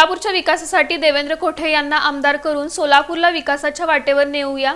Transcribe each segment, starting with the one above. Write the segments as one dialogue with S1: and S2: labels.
S1: सोलापूरच्या विकासासाठी देवेंद्र कोठे यांना आमदार करून सोलापूरला विकासाच्या वाटेवर नेऊया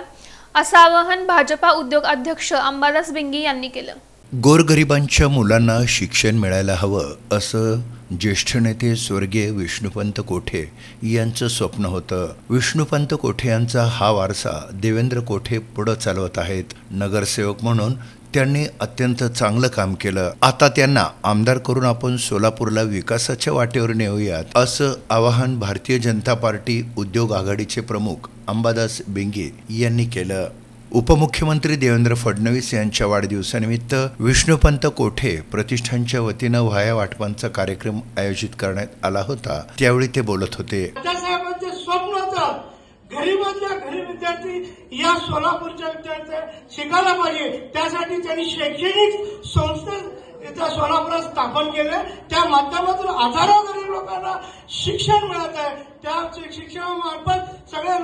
S1: असं आवाहन भाजपा उद्योग अध्यक्ष अंबादास बिंगी यांनी केलं.
S2: गोरगरिबांच्या मुलांना शिक्षण मिळायला हवं असं ज्येष्ठ नेते स्वर्गीय विष्णुपंत कोठे यांचं स्वप्न होतं. विष्णुपंत कोठे यांचा हा वारसा देवेंद्र कोठे पुढं चालवत आहेत? नगरसेवक म्हणून त्यांनी अत्यंत चांगलं काम केलं. आता त्यांना आमदार करून आपण सोलापूरला विकासाच्या वाटेवर नेऊयात असं आवाहन भारतीय जनता पार्टी उद्योग आघाडीचे प्रमुख अंबादास बेंगे यांनी केलं. उपमुख्यमंत्री देवेंद्र फडणवीस यांच्या वाढदिवसानिमित्त विष्णुपंत कोठे प्रतिष्ठानच्या वतीनं व्हाया वाटपांचा कार्यक्रम आयोजित करण्यात आला होता त्यावेळी ते बोलत होते.
S3: स्वप्न होतं. गरीबातल्या गरीब विद्यार्थी या सोलापूरच्या विद्यार्थ्या शिकायला पाहिजे. त्यासाठी त्यांनी शैक्षणिक संस्था इथं सोलापुरात स्थापन केलं. त्या माध्यमातून हजारो गरीब लोकांना शिक्षण मिळत आहे. त्या शिक्षणामार्फत सगळे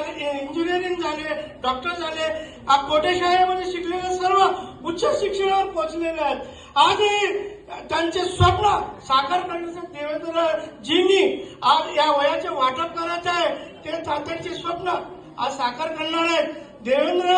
S3: झाले इंजिनिअरिंग झाले डॉक्टर झाले. आज कोटे शाळेमध्ये शिकलेले सर्व उच्च शिक्षणावर पोहोचलेले आहेत. आजही त्यांचे स्वप्न साकार करण्याचं देवेंद्रजींनी आज या वयाचे वाटप करायचं आहे ते त्यांचे स्वप्न आज साकार करणार आहेत. देवेंद्र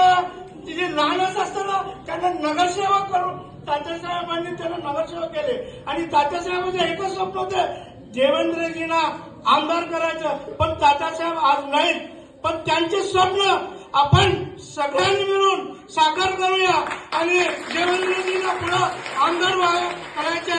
S3: तिथे लहानच असताना त्यांना नगरसेवक करून तात्यासाहेबांनी त्यांना नगरसेवक केले. आणि तात्यासाहेबांचं एकच स्वप्न होतं देवेंद्रजींना आमदार करायचं. पण तात्यासाहेब आज नाहीत. पण त्यांचे स्वप्न आपण सगळ्यांनी मिळून साकार करूया आणि